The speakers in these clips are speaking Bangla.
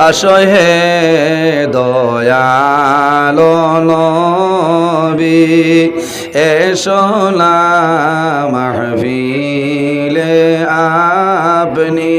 আসহে দয়ালো নবী এসো না মাহফিলে আপনি।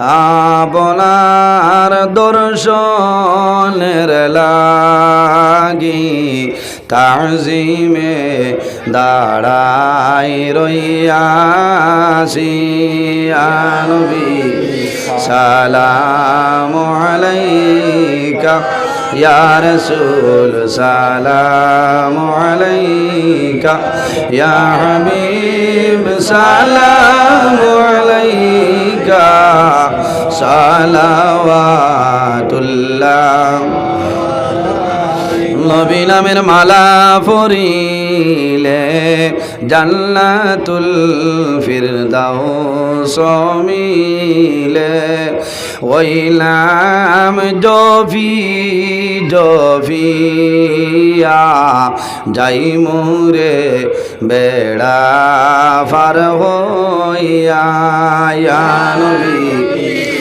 আপনার দর্শনের লাগি তাজিমে দাঁড়াই রইয়াছি আনবী সালাম আলাইকা, ইয়া রাসূল, সালাম আলাইকা, ইয়া হাবিব, সালাম আলাইকা, সালাওয়াতুল্লাহ। নবী নামের মালা পরিলে জান্নাতুল ফিরদাউস মিলে। ওইলাম জফি জফিয়া যাই মুরে বেড়া ফার হইয়া। নবী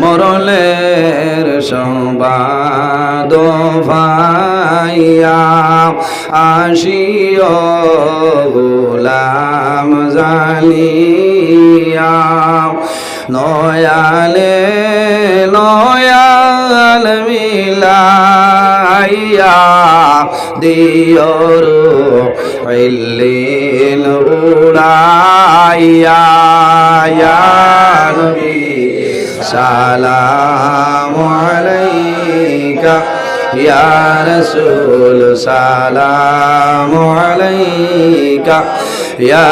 মরলের সংবাদ ভাইয়া আসিও গোলাম জালিয়া। নয়ালে নয়াল মিলাইয়া দিয়র ইল্লিল উড়াইয়া। ইয়া নবী সালাম আলাইকা ইয়া রাসূল সালাম আলাইকা ইয়া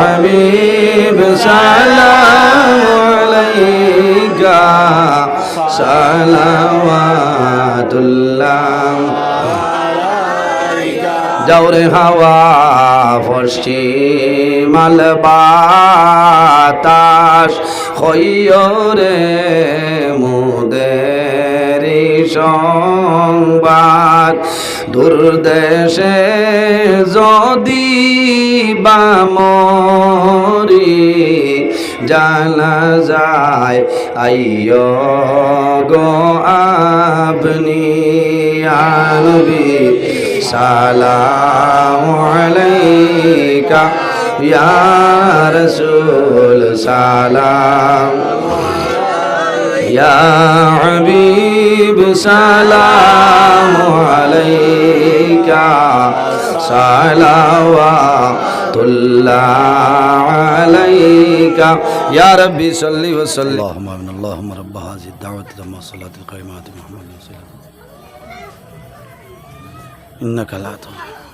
হাবিব সালাম আলাইকা সালাওয়াতুল্লাহ যাওরে হাওয়া পশ্চিমাল বাতাস হইয়রে মুদেরি সংবাদ। দুর্দেশে যদি বামরি জানা যায় আইয় গো আপনি আনবি। সালাম یا رسول سلام یا حبیب سلام علیکہ صلوات اللہ علیکہ یا ربی صلی وسلم اللہم امین اللہم رب حاضر دعوت لما صلاة القیمات محمد صلی اللہ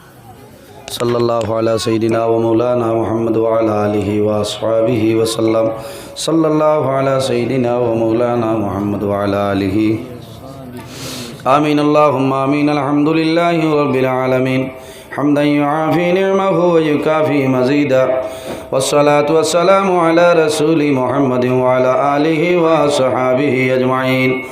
صلى الله على سيدنا ومولانا محمد وعلى آله وأصحابه وسلم. صلى الله على سيدنا ومولانا محمد وعلى آله. آمين. اللهم آمين. الحمد لله رب العالمين. حمدا يعافي نعمه ويكافي مزيدا. والصلاة والسلام على رسول محمد وعلى آله وصحابه أجمعين.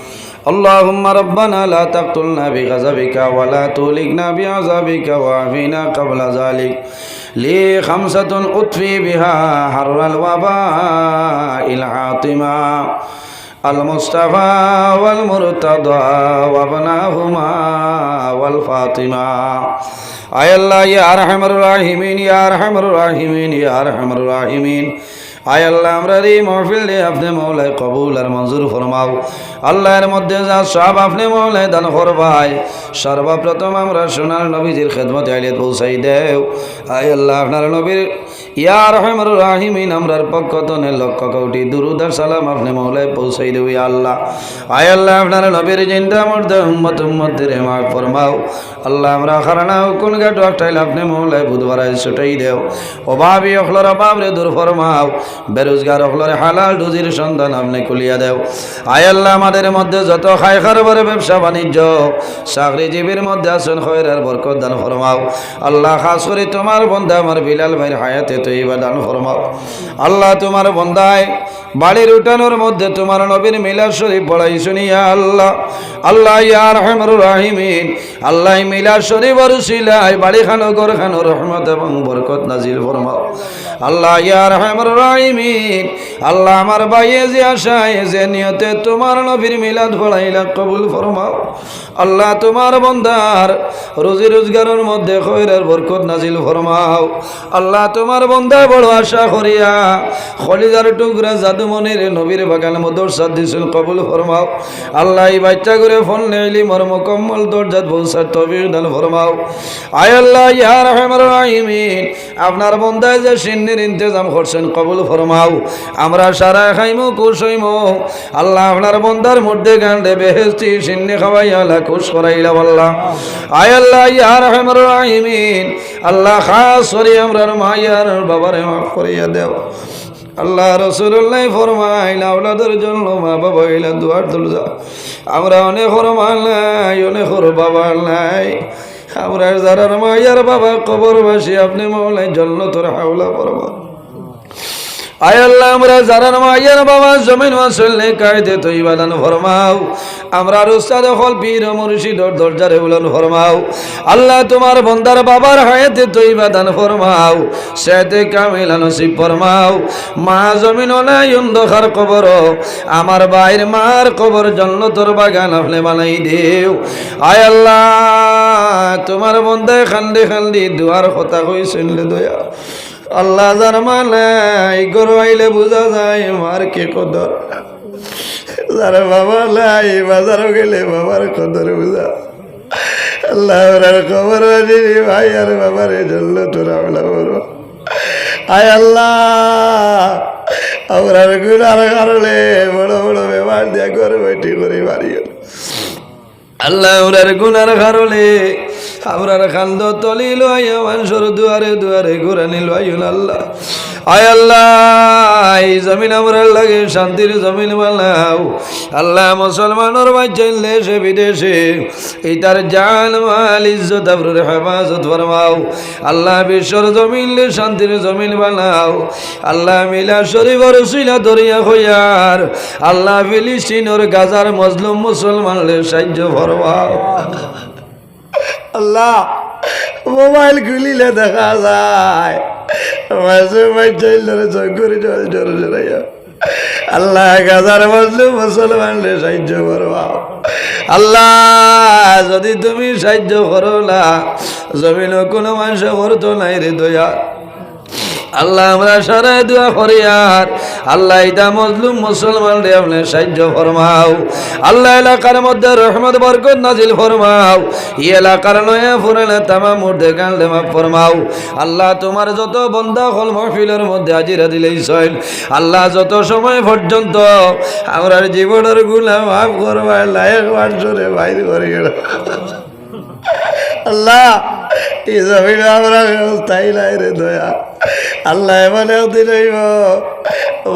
اللهم ربنا لا تقتلنا بغضبك ولا تولقنا بعذابك وعافنا قبل ذلك. لي خمسة أطفي بها حر الوباء العاطمة. المصطفى والمرتضى وابناهما والفاطمة. أي الله يا أرحم الراحمين يا أرحم الراحمين يا أرحم الراحمين. আয় আল্লাহ, আমরা এই মহফিল রে আপনি মৌলায় কবুল আর মঞ্জুর ফরমাও। আল্লাহর মধ্যে যা সব আপনি মৌলায় দান করবাই সর্বপ্রথম আমরা সোনার নবীজির খেদমত আইলে পৌঁছাই দেও। আয় আল্লাহ, আপনার নবীর ইয়া রহমর রাহিমিন, আমরার পক্ষ তনে লক্ষ কোটি দুরুদার সালাম আপনি মৌলায় পৌঁছাই ইয়া আল্লাহ। আয় আল্লাহ, আপনার নবীর জিন্দা মর্দে, উম্মত উম্মতের মা ফরমাও। আল্লাহ, আমরা খারানাও কোন গাটো একটাইল আপনি মৌলায় বুধবার ছুটাই দেও। অভাবী অখলর অভাব রে দূর ফরমাও। বেরোজগার হলরে হালাল রুজির সন্ধান আপনি খুলিয়া দেও। আয় আল্লাহ, আমাদের মধ্যে যত খাই খারবারে ব্যবসা বাণিজ্য চাকরিজীবীর মধ্যে আছেন খয়রার বরকত দান ফরমাও। আল্লাহ খাস করে তোমার বন্ধা আমার বিলাল ভাইয়ের হায়াতে তো এইবার দান ফরমাও। আল্লাহ তোমার বন্ধায় বাড়ির উঠানোর মধ্যে তোমার নবীর মিলাদ শরীফ পড়াই শুনিয়া আল্লাহ। আল্লাহ ইয়ার রহমান রাহিমিন। আল্লাহ মিলাদ শরীফ আর সিলাই বাড়ি খানো ঘর খানো রহমত এবং বরকত নাজিল ফরমাও। আল্লাহ ইয়ার রহমান রাহিমিন আল্লাহ আমার বাইয়ে যে নিয়তে তোমার নবীর মিলাদ কবুল ফরমাও। আল্লাহ তোমার বন্দার রোজি রোজগারের মধ্যে খৈরের বরকত নাজিল ফরমাও। আল্লাহ তোমার বড় আশা করিয়া টুকরা নবীর বাগান সাদিসুল কবুল ফরমাও। আল্লাহ এই বাচ্চা করে ফোন নেইলি মর মোকম্মল দরজাত বলসার তবির দান ফরমাও। আয় আল্লাহ ইয়া আপনার বন্দায় যে সিন্নির ইন্তজাম করছেন কবুল ফরমাও। আমরা সারা খাইমু কুশ হইমু আল্লাহ আপনার বন্দার মধ্যে গান্ডে বেহেস্তি সিন্নি খাওয়াইয়া আল্লাহ খুশ করাইলা আল্লাহ আয় আল্লাহ, ইয়া রহমান রাহিমিন। আল্লাহ খাস করি আমরার মায়ার বাবারে মাফ করিয়া দেও। আল্লাহ রসুল্লাহ ফরমাইল, আওলাদের জন্য মা বাবা এলা দুয়ার তুলজা আমরা অনেক ফরমাল নাই, অনেক হর বাবা নাই। আমরা যারা মায়ার বাবা কবরবাসী, আপনি মৌলাই জন্য তোর হাওলা ফরমা আয় আল্লাহ, আমরা যারা মায়ের বাবা, জমিন মাসলে কায়দে তৈ বাদান ফরমাও। আমরা রুস্তাদ হল, পীর মুর্শিদর দরজারে উলন ফরমাও। আল্লাহ তোমার বন্দার বাবার হায়াতে তৈ বাদান ফরমাও সেতে কামিলা নসিব ফরমাও। মা জমিন নাই, অন্ধকার কবর, আমার বাইর মার কবর জন্নতর বাগান আপনি বানাই দেও। আয় আল্লাহ, তোমার বন্দায় খান্দি খান্দি দুয়ার কথা কই শুনলে দয়া। আল্লাহ যার মালাই গরু আইলে বোঝা যায় মার কে কদর। যার বাবা লাই বাজারও গেলে বাবার কদর বুঝা। আল্লাহ ওরার খবর দিবি ভাই, আর বাবার জন্য তোরা বলা বলো আয় আল্লাহ আমরার গুণার কারণে বড় বড় ব্যবহার দিয়া করে বৈঠি করে বাড়িও আল্লাহ ওরার গুনার কারণে আমরার খান্দ তলি লইয়া মানুষের দুয়ারে দুয়ারে ঘুরানি লইন আল্লাহ, আয় আল্লাহ, এই জমিন আমরা লাগে, শান্তির জমিন বানাও। আল্লাহ মুসলমানের বাচ্চাইল দেশে বিদেশে, এই তার জান, মাল, ইজ্জত, আবরুর হেফাজত ফরমাও। আল্লাহ বিশ্বর জমিন শান্তির জমিন বানাও। আল্লাহ মিলা শরীফর শিলা দরিয়া হইয়ার। আল্লাহ ফিলিস্তিনের গাজার মজলুম মুসলমানদের সাহায্য ফরমাও। আল্লাহ, মোবাইল খুলিলে দেখা যায়। আল্লাহ, গাজার মজলুম মুসলমানদের সাহায্য করবা আল্লাহ, যদি তুমি সাহায্য করো না জমিন কোনো মানুষ করতো নাই রে দয়া। আল্লাহ আমরা সারাই দোয়া করি আর। আল্লাহ ইদা মজলুম মুসলমান রে, আপনি সাহায্য ফরমাও। আল্লাহ এলাকার মধ্যে রহমত, বরকত নাজিল ফরমাও। ই এলাকার নয়া ফুরালে তামা মুর্দে কান্দে মাফ ফরমাও। আল্লাহ তোমার যত বন্ধা হল মহফিলের মধ্যে আজিরা দিলেই সইল আল্লাহ যত সময় পর্যন্ত আমরা জীবনেরগুলা মাফ করবা লায়ক মানুষরে বাইর করে গেল। আল্লাহ এই জমিন আমরা ব্যবস্থাই নাই রে দয়া। আল্লাহ এমনে দিল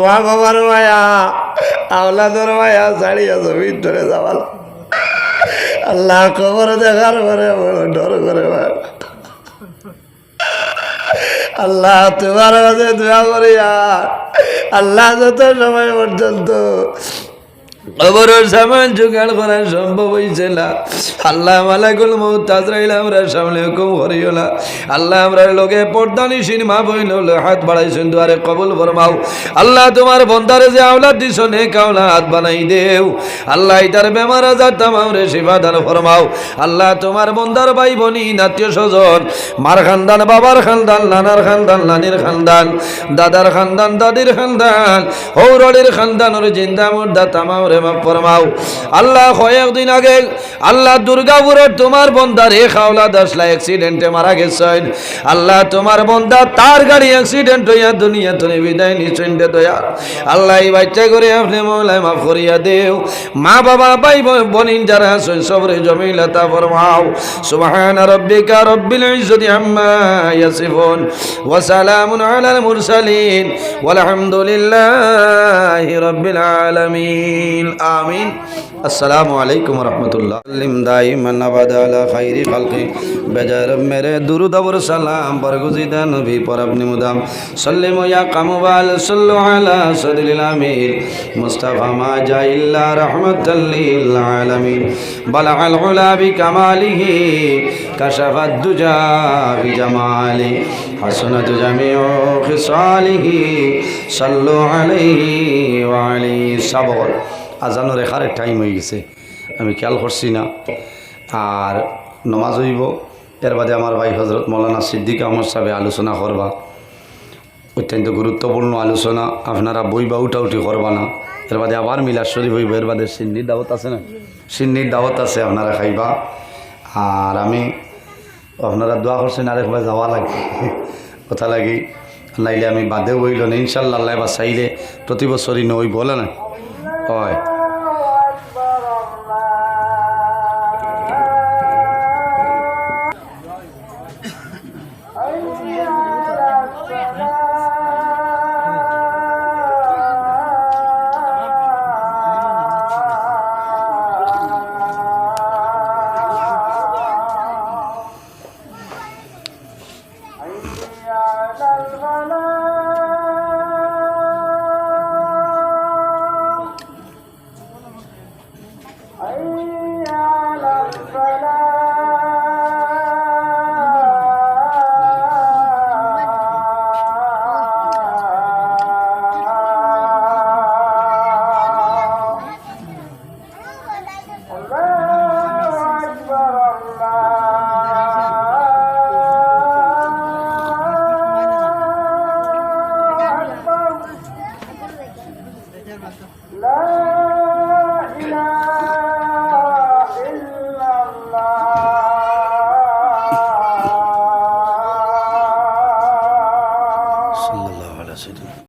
মা বাবার মায়া, আওলাদর মায়া ছাড়িয়া জমিন ধরে যাওয়াল। আল্লাহ খবর দেখার পরে ডর করে আল্লাহ তোমার কাছে দোয়া করি আর। আল্লাহ যত সময় পর্যন্ত খবরের সামান করা সম্ভব না আল্লাহ মালাকুল মৌত তাজরাইল আমরা সামনে হুকুম করিও না আল্লাহ, আমরা লোকে পর্দানি সিনেমা বইল হাত বাড়াইছেন দুয়ারে কবুল ফরমাও। আল্লাহ, তোমার বন্দারে যে আওলাদ হাত বানাই দেও। আল্লাহ ইতার বেমার আজার তামাও রে ফরমাও। আল্লাহ, তোমার ভাই স্বজন, মার খানদান, বাবার খানদান, নানার খানদান, নানির খানদান, দাদার খানদান, দাদির খানদান হৌরলির খানদান, ওর জিন্দা তামাও রে করে ফরমাও। আল্লাহ কয়েকদিন আগে, আল্লাহ তোমার বন্দার এ খাওলা দাসলা অ্যাক্সিডেন্টে মারা গেছেন। আল্লাহ তোমার বন্দা তার গাড়ি অ্যাক্সিডেন্ট হইয়া দুনিয়া তুমি বিদায় নিচ্ছেন রে দয়া আল্লাহ এই বাচ্চা করে আপনি মাফ করিয়া দেও। মা বাবা, ভাই বনিন যারা আছেন, সবরে ফরমাও। রাব্বিকা রব্বিল ইজ্জতি আম্মা ইয়াসিফুন। ওয়া সালামুন আলাল মুরসালিন। rabbil alamin আমিন আসসালামু আলাইকুম রহমতুল্লাহ। দাইমান আবাদ আলা খাইরি খালকি। বেজার মেরে দুরুদ আবর সালাম বরগুজিদা নবী পর আপনি মুদাম ইয়া কামুবাল সাল্লু আলা সাদিল আমির। মুস্তাফা মা জা ইল্লা রাহমাতাল লিল আলামিন। বালা আল উলা বিকামালিহি কাশাফাদ দুজা বিজামালি। হাসনাত জামিউ খিসালিহি সাল্লু আলাইহি ওয়া আলিহি সাবর। আজানোর রেখারের টাইম হয়ে গেছে। আমি খেয়াল করছি না। আর নমাজ হইব। এর বাদে আমার ভাই হজরত মৌলানা সিদ্দিক আহমদ সাহেব আলোচনা করবা। অত্যন্ত গুরুত্বপূর্ণ আলোচনা। আপনারা বই বা উঠা উঠি করবা না। এর বাদে আবার মিলাদ শরীফ হইব। এর বাদে সিন্নির দাওয়াত আছে না? সিন্নির দাওয়াত আছে, আপনারা খাইবা। আর আমি, আপনারা দোয়া করছেন আরেকবার যাওয়া লাগে কথা লাগি। নাইলে আমি বাদেও হইল না। ইনশাল্লাহ আল্লাহ বা চাইলে প্রতি বছরই নই, বলে না? হয়।